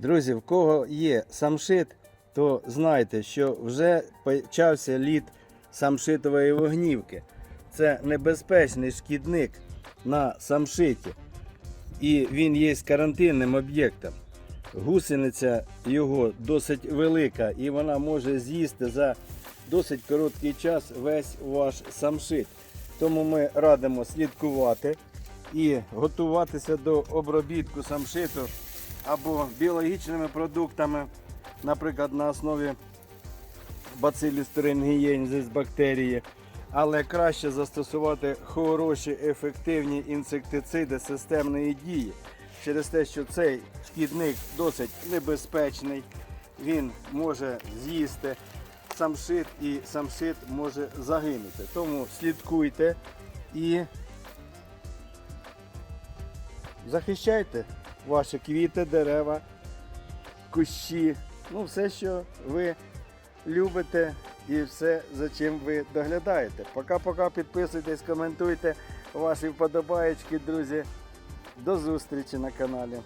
Друзі, в кого є самшит, то знайте, що вже почався лід самшитової вогнівки. Це небезпечний шкідник на самшиті. І він є карантинним об'єктом. Гусениця його досить велика і вона може з'їсти за досить короткий час весь ваш самшит. Тому ми радимо слідкувати і готуватися до обробітку самшиту або біологічними продуктами, наприклад, на основі thuringiensis бактерії. Але краще застосувати хороші ефективні інсектициди системної дії через те, що цей шкідник досить небезпечний, він може з'їсти самшит і самшит може загинути. Тому слідкуйте і захищайте ваші квіти, дерева, кущі, ну все, що ви любите і все, за чим ви доглядаєте. Пока-пока, підписуйтесь, коментуйте ваші вподобаєчки, друзі. До зустрічі на каналі.